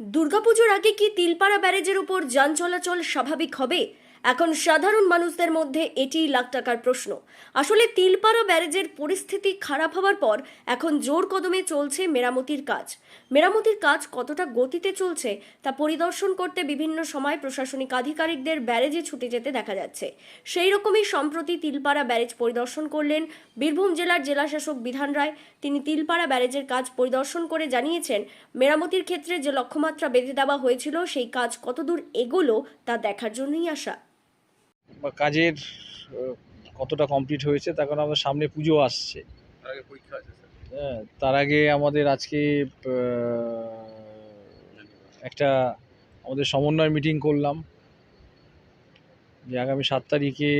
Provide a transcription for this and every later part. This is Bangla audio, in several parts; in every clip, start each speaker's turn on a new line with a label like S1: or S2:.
S1: দুর্গাপুজোর আগে কি তিলপাড়া ব্যারেজের উপর যান চলাচল স্বাভাবিক হবে? এখন সাধারণ মানুষদের মধ্যে এটিই লাখ টাকার প্রশ্ন। আসলে তিলপাড়া ব্যারেজের পরিস্থিতি খারাপ হওয়ার পর এখন জোর কদমে চলছে মেরামতির কাজ। মেরামতির কাজ কতটা গতিতে চলছে তা পরিদর্শন করতে বিভিন্ন সময় প্রশাসনিক আধিকারিকদের ব্যারেজে ছুটে যেতে দেখা যাচ্ছে। সেই রকমই সম্প্রতি তিলপাড়া ব্যারেজ পরিদর্শন করলেন বীরভূম জেলার জেলাশাসক বিধান রায়। তিনি তিলপাড়া ব্যারেজের কাজ পরিদর্শন করে জানিয়েছেন, মেরামতির ক্ষেত্রে যে লক্ষ্যমাত্রা বেঁধে দেওয়া হয়েছিল, সেই কাজ কতদূর এগোলো তা দেখার জন্যই আসা
S2: কাজের কতটা কমপ্লিট হয়েছে তার কারণ আমাদের সামনে পুজো আসছে। হ্যাঁ, তার আগে আমাদের আজকে একটা আমাদের সমন্বয় মিটিং করলাম যে আগামী সাত তারিখে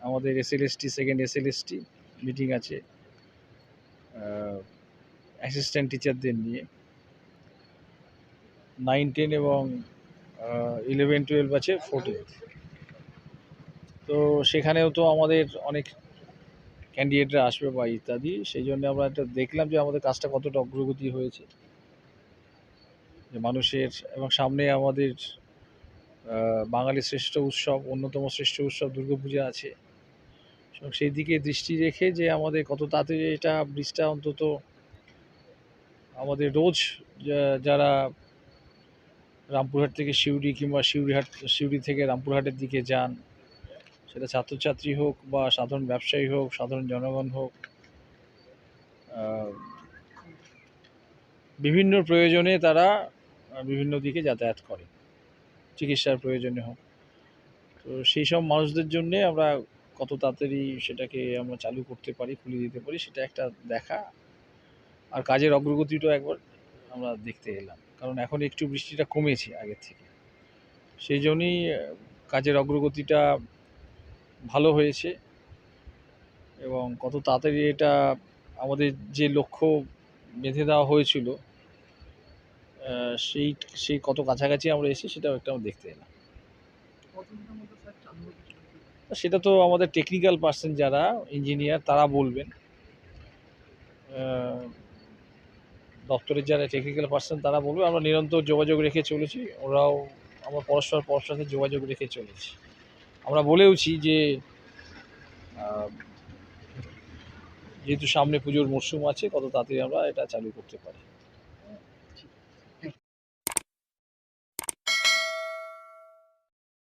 S2: আমাদের S L SLST second SLST meeting আছে অ্যাসিস্ট্যান্ট টিচারদের নিয়ে। নাইন টেন এবং ইলেভেন টুয়েলভ আছে ফোর্টিন তো সেখানেও তো আমাদের অনেক ক্যান্ডিডেটরা আসবে বা ইত্যাদি, সেই জন্য আমরা একটা দেখলাম যে আমাদের কাজটা কতটা অগ্রগতি হয়েছে। যে মানুষের এবং সামনে আমাদের বাঙালির শ্রেষ্ঠ উৎসব, অন্যতম শ্রেষ্ঠ উৎসব দুর্গাপূজা আছে। সেই দিকে দৃষ্টি রেখে যে আমাদের কত তাড়াতাড়ি এটা ব্রিজটা অন্তত আমাদের রোজ যারা রামপুরহাট থেকে সিউড়ি কিংবা সিউড়িহাট, সিউড়ি থেকে রামপুরহাটের দিকে যান সেটা ছাত্রছাত্রী হোক বা সাধারণ ব্যবসায়ী হোক, সাধারণ জনগণ হোক বিভিন্ন প্রয়োজনে তারা বিভিন্ন দিকে যাতায়াত করে, চিকিৎসার প্রয়োজনে হোক। তো সেই সব মানুষদের জন্যে আমরা কত তাড়াতাড়ি সেটাকে আমরা চালু করতে পারি খুলে দিতে পারি, সেটা একটা দেখা। আর কাজের অগ্রগতিটাও একবার আমরা দেখতে এলাম। কারণ এখন একটু বৃষ্টিটা কমেছে আগের থেকে। সেই জন্যই কাজের অগ্রগতিটা ভালো হয়েছে এবং কত তাড়াতাড়ি এটা আমাদের যে লক্ষ্য বেঁধে দেওয়া হয়েছিল সেই সেই কত কাছাকাছি আমরা এসে সেটাও একটা আমরা দেখতে এলাম। সেটা তো আমাদের টেকনিক্যাল পার্সন যারা ইঞ্জিনিয়ার তারা বলবেন। দপ্তরের যারা টেকনিক্যাল পার্সন তারা বলবে। আমরা নিরন্তর যোগাযোগ রেখে চলেছি। ওরাও আমরা পরস্পর পরস্পর সাথে যোগাযোগ রেখে চলেছি। আমরা বলেওছি যে যেহেতু সামনে পুজোর মরশুম আছে, কত তাড়াতাড়ি আমরা এটা চালু করতে পারি।